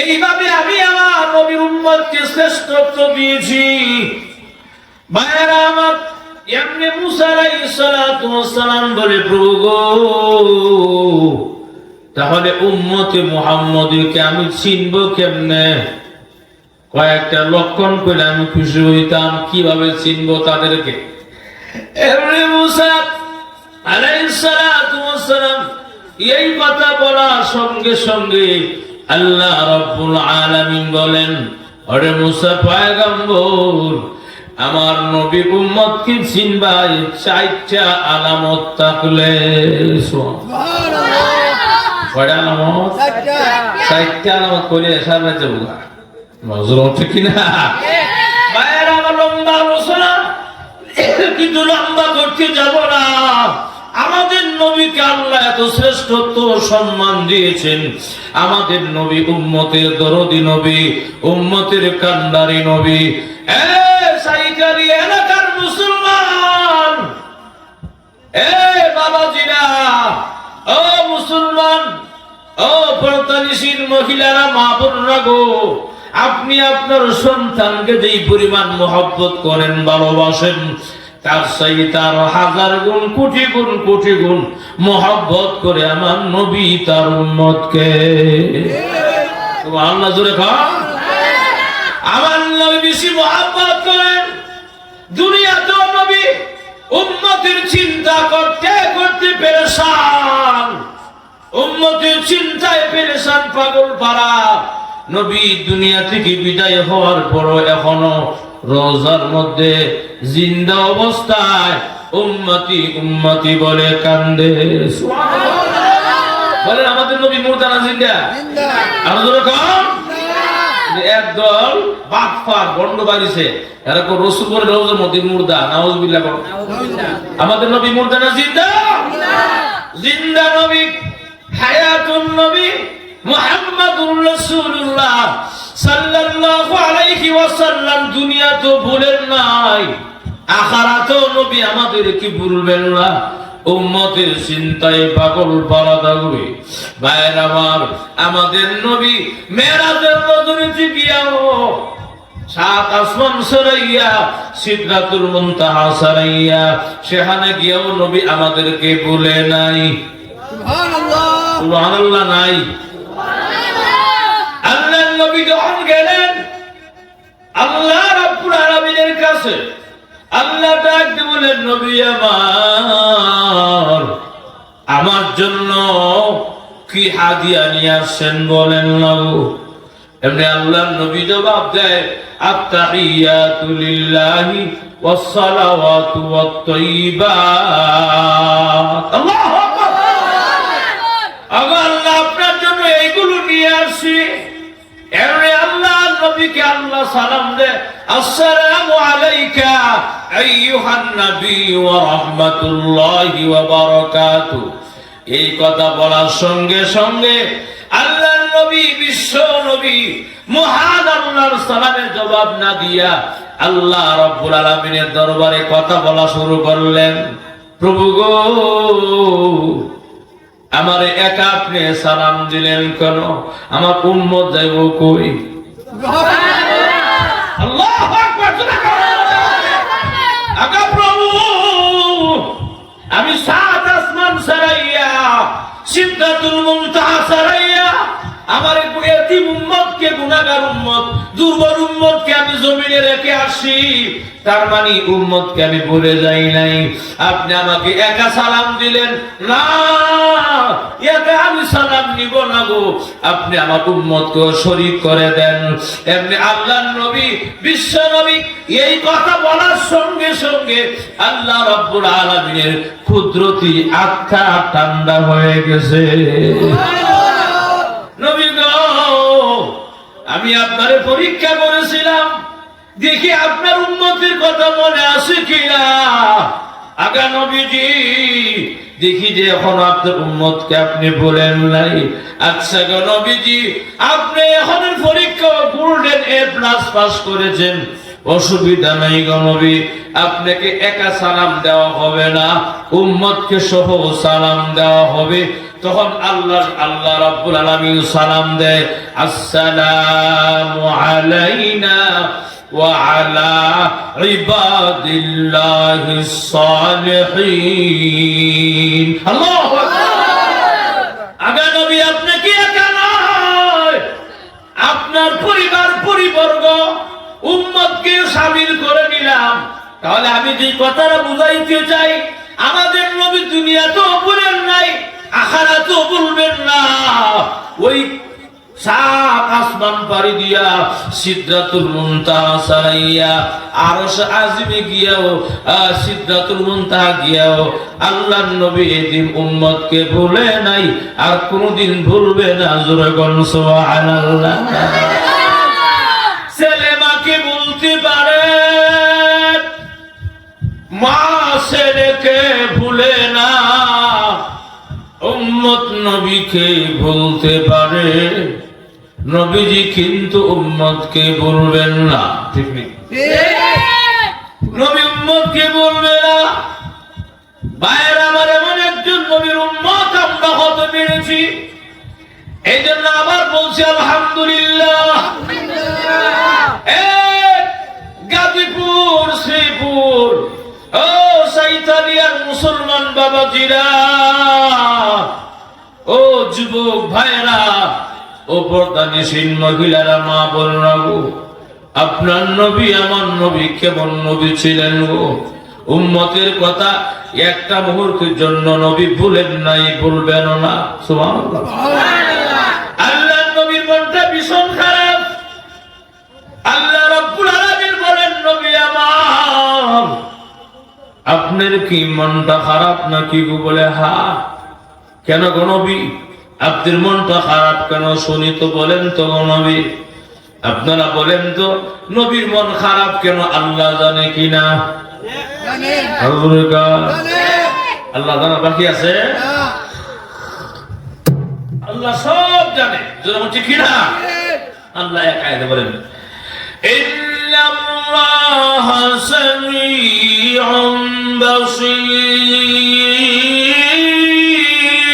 এইভাবে আমি আমার নবীর উম্মতকে শ্রেষ্ঠত্ব দিয়েছি। ভাইয়েরা আমার, এমনি মুসা আলাইহিস সালাতু সালাম বলে, প্রভু তাহলে উম্মতে মুহাম্মদকে আমি চিনব কেমনে? কয়েকটা লক্ষণ পেলে আমি খুশি হইতাম, কীভাবে চিনব তাদেরকে? এমনি মুসা আলাইহিস সালাম এই কথা বলার সঙ্গে সঙ্গে আল্লাহ রব্বুল আলামিন বলেন ওরে মুসা পয়গম্বর আমার নবী উম্মত কি চিনবাই চারটা আলামত থাকলে। কয়টা আলামত? চারটা। আলামত করে সামনে যাব নজর ওঠে কিনা? ভাইয়ের আমার লম্বা আলোচনা। কিন্তু লম্বা করতে যাব না। আমাদের নবীকে আল্লাহ এত শ্রেষ্ঠত্ব সম্মান দিয়েছেন। আমাদের নবী উম্মতের দরদি নবী, উম্মতের কান্দারি নবী। এলাকার মুসলমান! এ বাবাজিরা! ও মুসলমান! ও পর্তানিসীন মহিলারা, মা বোনরা আপনি আপনার সন্তানকে যেই পরিমাণ মহব্বত করেন, ভালোবাসেন তার সেই তার হাজার গুণ, কোটি গুণ কোটি গুণ মহব্বত করে আমার নবী তার উম্মতকে। আল্লাহ জোরে খান আমার নবী বেশি মহব্বত করেন দুনিয়াতেও নবী উম্মতের চিন্তা করতে করতে পেরেশান। উম্মতের চিন্তায় পেরেশান, পাগল পারা নবী দুনিয়া থেকে বিদায় হওয়ার পরও এখনও রোজার মধ্যে জিন্দা অবস্থায় উম্মতি উম্মতি বলে কান্দে। বলেন আমাদের নবী মুরদানা জিন্দা? আরও জোরে কম একদল বাটফার বন্ড বাড়িছে এরকম রসুপুর রোজের মধ্যে মুর্দা নাউজবিল্লাহ করো আমাদের নবী মুর্দা না জিন্দা। জিন্দা নবী হায়াতুন নবী মুহাম্মাদুর রাসূলুল্লাহ। সাল্লাল্লাহু আলাইহি ওয়াসাল্লাম দুনিয়া তো ভুলেন নাই আখারাতেও নবী আমাদের কি ভুলবেন না। উম্মতের চিন্তায় পাগল পারা থাকবে ভাইয়ের আমার আমাদের নবী মেরাজের রজনীতে গিয়াও সাত আসমান সরাইয়া সিদ্ধাতুল মুনতাহা সরাইয়া সেখানে গিয়েও নবী আমাদেরকে বলে নাই। সুবহানাল্লাহ নাই আল্লাহর নবী যখন গেলেন আল্লাহ রাব্বুল আলামিনের কাছে আল্লাহ ডাক বলেন, নবী আমার আমার জন্য কি হাদিয়া নিয়ে আসছেন বলেন না এমনি আল্লাহর নবী জবাব দেয়, আত্তাহিয়াতু লিল্লাহি ওয়াসসালাওয়াতু ওয়াত-তাইয়্যিবাত আল্লাহু আকবার আগো আল্লাহ সালাম দে, আসসালামু আলাইকা আইয়ুহান নবী ওয়া রাহমাতুল্লাহি ওয়া বারাকাতু। এই কথা বলার সঙ্গে সঙ্গে আল্লাহর নবী, বিশ্ব নবী, মহান আল্লাহর সালামের জবাব না দিয়া আল্লাহ রব্বুল আলামিনের দরবারে কথা বলা শুরু করলেন। প্রভু গো, আমার একা আপনি সালাম দিলেন কেন? আমার উম্মত যাইব কই আল্লাহু আকবার জোরে করো। আগা প্রভু আমি সাত আসমান সারাইয়া সিদ্ধাতুল মুনতাহা সারাইয়া আমার এতিম উম্মত কে উম্মত, দুর্বল উম্মত কে আমি জমিনে রেখে আসি। তার মানে উম্মত কে আমি ভুলে যাই নাই। আপনি আমাকে একা সালাম দিলেন। না আমি সালাম নিব না গো। আপনি আমার উম্মত কে শরীক করে দেন। এমনি নবী, বিশ্ব নবী, এই কথা বলার সঙ্গে সঙ্গে আল্লাহ রব্বুল কুদরতি আত্মা ঠান্ডা হয়ে গেছে। আমি আপনারে পরীক্ষা করেছিলাম। দেখি আপনার উন্নতির কথা মনে আছে কিনা? আগা নবীজি, দেখি যে এখন আপনার উন্মতকে আপনি বলেন নাই। আচ্ছা গো নবীজি, আপনি এখন পরীক্ষা গোল্ডেন এ প্লাস পাস করেছেন। অসুবিধা নাই গো নবী, আপনাকে একা সালাম দেওয়া হবে না, উম্মতকে সহ সালাম দেওয়া হবে। তখন আল্লাহ আল্লাহ রাব্বুল আলামিন সালাম দেয়, আসসালামু আলাইনা ওয়া আলা ইবাদিল্লাহিস সালিহিন। আল্লাহু! সামিল করে নিলাম। তাহলে আমি যে কথাটা বুঝাইতে চাই, আমাদের নবী দুনিয়া তো বলেন নাই আখারা তো বলবেন না। ওই ভুলে নাই, আর কোনদিন ভুলবে না, জোরে গন সুবহানাল্লাহ। মা ভুলে না। নবীকে পারে। নবীজি কিন্তু বলবেন না। ঠিক নেই? নবী বলবে না। বাইরে আমার এমন একজন নবীর উম্মত আমরা হতে পেরেছি। এই জন্য আবার বলছি, আলহামদুলিল্লাহ। ও যুবক ভাইরা ও পর্দানিসীন মহিলারা, মা গো, আপনার নবী আমার নবী, কেমন নবী ছিলেন গো? উম্মতের কথা একটা মুহূর্তের জন্য নবী ভুলেন নাই ভুলবেন না সুবহানাল্লাহ। আপনার কি মনটা খারাপ নাকি গো বলে, হা? কেন গণবি আপনার মনটা খারাপ কেন শুনি তো বলেন তো গণবি আপনারা বলেন তো, নবীর মন খারাপ কেন আল্লাহ জানে কিনা আল্লাহ জানা। বাকি আছে? আল্লাহ সব জানে। যদি বলছি কিনা আল্লাহ এক বলেন الله سميع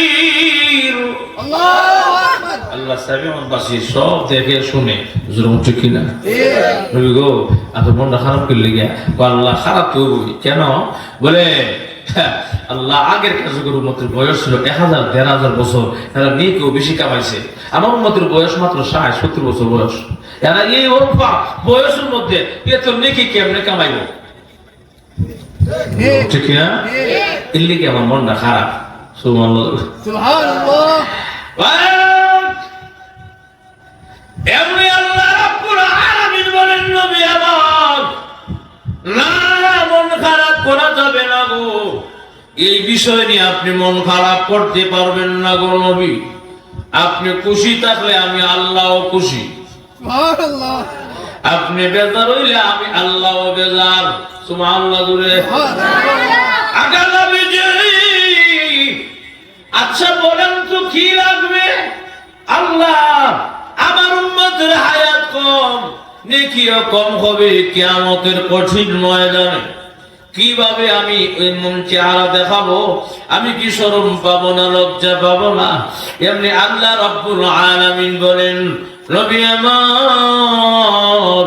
بصير আল্লাহ সামিউন বাসির সব দেখে শুনে হুজুর বলছে কিনা নবী গো আপনার মনটা খারাপ করলে গিয়া ও আল্লাহ খারাপ তো হইবই। কেন বলে হ্যাঁ, আল্লাহ আগের কাছে করে উম্মতের বয়স ছিল এক হাজার দেড় হাজার বছর এরা নিয়ে কেউ বেশি কামাইছে আমার উম্মতের বয়স মাত্র ষাট সত্তর বছর বয়স এরা এই অল্পা বয়সের মধ্যে নেকি কেমনে কামাইব? ঠিক না? এর আমার মনটা খারাপ। এমনি আল্লাহ রাব্বুল আলামিন বলেন নবী আমার না মন খারাপ করা যাবে না গো। এই বিষয় নিয়ে আপনি মন খারাপ করতে পারবেন না গো নবী। আপনি খুশি থাকলে আমি আল্লাহও খুশি। আপনি বেজার হইলে আমি আল্লাহও বেজার। জুড়ে। আগা নবীজি আচ্ছা বলেন তো কি লাগবে? আল্লাহ আমার উম্মতের হায়াত কম নেকিও কম হবে কিয়ামতের কঠিন ময়দানে। কীভাবে আমি এমন চেহারা দেখাবো? আমি কি শরম পাবো না লজ্জা পাবো না? এমনি আল্লাহ রব্বুল আলামিন বলেন নবী আমার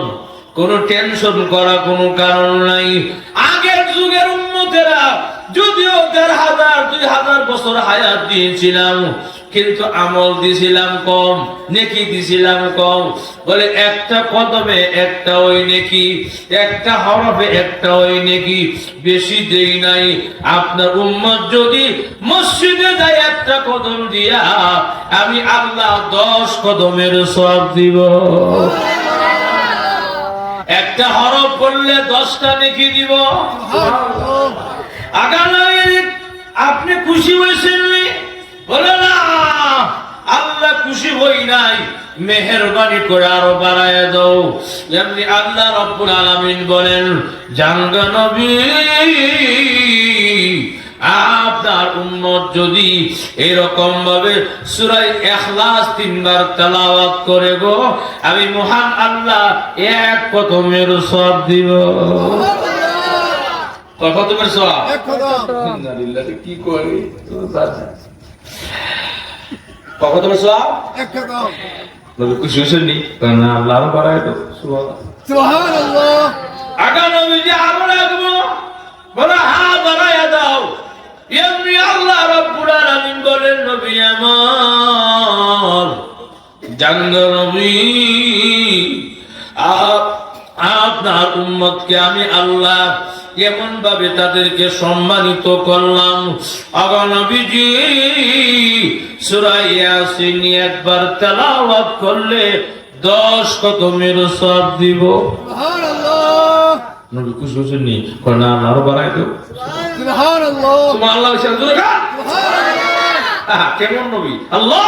কোন টেনশন করা কোনো কারণ নাই। আগের যুগের উন্মতেরা যদিও দেড় হাজার, দুই হাজার বছর হায়াত দিয়েছিলাম কিন্তু আমল দিছিলাম কম, নেকি দিছিলাম কম। বলে, একটা কদমে একটা ওই নেকি, একটা হরফে একটা ওই নেকি, বেশি দেই নাই। আপনার উম্মত যদি মসজিদে যায় একটা কদম দিয়া, আমি আল্লাহ দশ কদমের সব দিব। একটা হরফ করলে দশটা নেকি দিব। আগামী আপনি খুশি হয়েছেন? বলে খুশি হই নাই। মেহরবানি করে আরও বাড়ায় দাও। যেমনি আল্লাহ রব্বুল আলামিন বলেন জাঙ্গা নবী আপনার উম্মত যদি এরকম ভাবে সুরাই এখলাস তিনবার তেলাওয়াত করে গো আমি মহান আল্লাহ এক কদমের সব দিব। কয় কদমের সব কি করে? কখন তোমার সব খুশি হয়েছেন নি না আল্লাহ বাড়ায় তো সুবহানাল্লাহ সুবহানাল্লাহ। আগা নবীজি আরও রাখব বলে হা দাও। এমনি আল্লাহ রব্বুল আলামিন বলেন নবী আমার জাঙ্গ নবী আপ- আপনার উম্মতকে আমি আল্লাহ এমন ভাবে তাদেরকে সম্মানিত করলাম? আগা নবীজি সূরা একবার তেলাওয়াত করলে দশ কত মেরো সব দিব। নবী খুশি নি আরও বাড়াই তোমার আল্লাহ কেমন নবী? আল্লাহ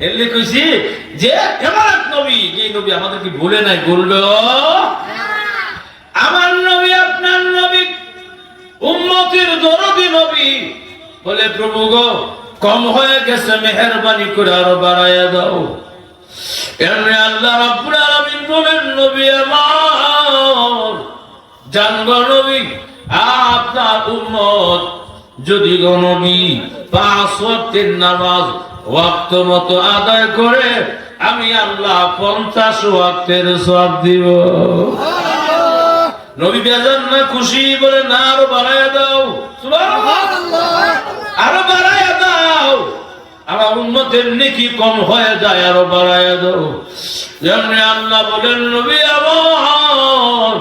এলে কইছি যে এমন এক নবী। যে নবী আমাদেরকে ভুলে নাই বলবে আমার নবী, আপনার নবী, উম্মতির দরদি নবী। বলে, প্রভু গো, কম হয়ে গেছে, মেহরবানি করে আরও বাড়াইয়া দাও। এমনি আল্লাহ রাব্বুল আলামিন বলেন, নবী আমার জানব নবী, আপনার উম্মত যদি গণবী পাঁচ ওয়াক্তের নামাজ ওয়াক্ত মতো আদায় করে, আমি আল্লাহ পঞ্চাশ ওয়াক্তের সব দিব। নবী বেজান না খুশি বলে না আরও বাড়াইয়া দাও। আরও বাড়াইয়া দাও। আমার উন্নতের নেকি কম হয়ে যায় আরও বাড়াইয়া দাও। যেমনি আল্লাহ বলেন নবী আমার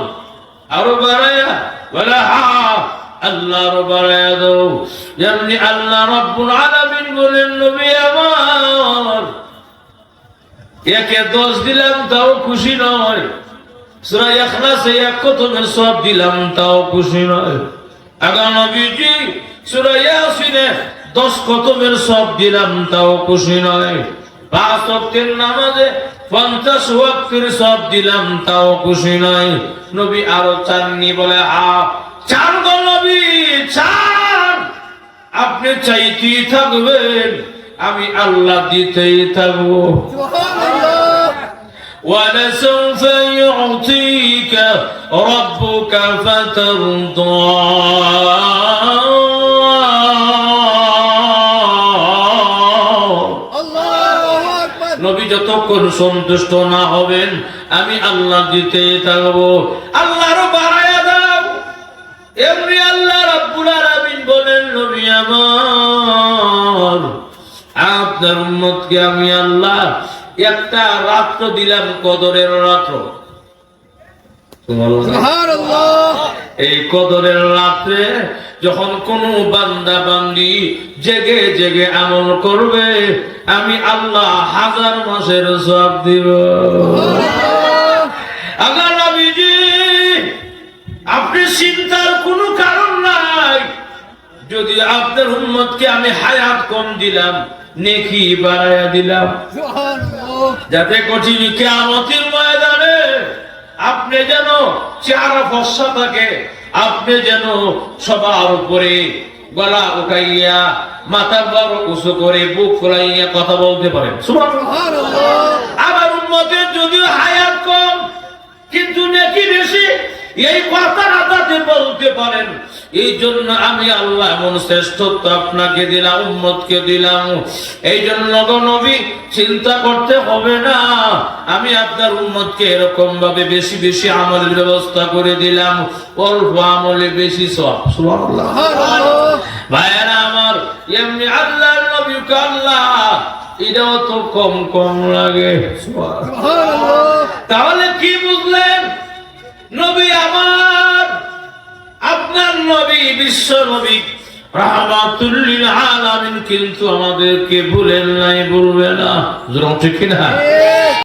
আরও বাড়াইয়া বলে হা আল্লাহ আরও বাড়াইয়া দাও। যেমনি আল্লাহ রব্বুল আলামিন বলেন নবী আমার একে দশ দিলাম তাও খুশি নয়। সুরা ইখলাসে এক সব দিলাম, তাও খুশি নয়। আগা নবীজি সুরা ইয়াসিনে সব দিলাম, তাও খুশি নয়। পাঁচ ওয়াক্তের নামাজে পঞ্চাশ ওয়াক্তের সব দিলাম, তাও খুশি নয়। নবী আরও চাননি, বলে, আ, চান গো নবী, চান। আপনি চাইতেই থাকবেন, আমি আল্লাহ দিতেই থাকব। সুবহানাল্লাহ। ولسوف يعطيك ربك فترضى আল্লাহু আকবার নবী যতক্ষণ সন্তুষ্ট না হবেন আমি আল্লাহ দিতে থাকবো আল্লাহরও বাড়াইয়া দাও এমনি আল্লাহ রাব্বুল আলামিন বলেন নবী আমার আপনার উম্মতকে আমি আল্লাহ একটা রাত্র দিলাম কদরের রাত্র। এই কদরের রাত্রে যখন কোন বান্দা বান্দি জেগে জেগে আমল করবে আমি আল্লাহ হাজার মাসের সব দিব। আপনি চিন্তার কোনো কারণ নাই। যদি আপনার উম্মতকে আমি হায়াত কম দিলাম নেকি বাড়াইয়া দিলাম। যাতে কঠিন কেয়ামতির ময়দানে আপনি যেন চেহারা ফসা থাকে আপনি যেন সবার উপরে গলা উঠাইয়া মাথা বড় উঁচু করে বুক ফুলাইয়া কথা বলতে পারেন। আমার উন্মতের যদিও হায়াত কম কিন্তু নাকি বেশি। এই কথাটা তাতে বলতে পারেন, এই জন্য আমি আল্লাহ এমন শ্রেষ্ঠত্ব আপনাকে দিলাম, উম্মতকে দিলাম। এই জন্য নবী, চিন্তা করতে হবে না। আমি আপনার উম্মতকে এরকম ভাবে বেশি বেশি আমলের ব্যবস্থা করে দিলাম। অল্প আমলে বেশি সব ভাইয়েরা আমার, এমনি আল্লাহ, নবীকে আল্লাহ, এটাও তো কম কম লাগে। তাহলে কি বুঝলেন? নবী আমার আপনার নবী বিশ্ব নবী রাহমাতুল্লিল কিন্তু আমাদেরকে ভুলেন নাই বলবে না। ঠিক।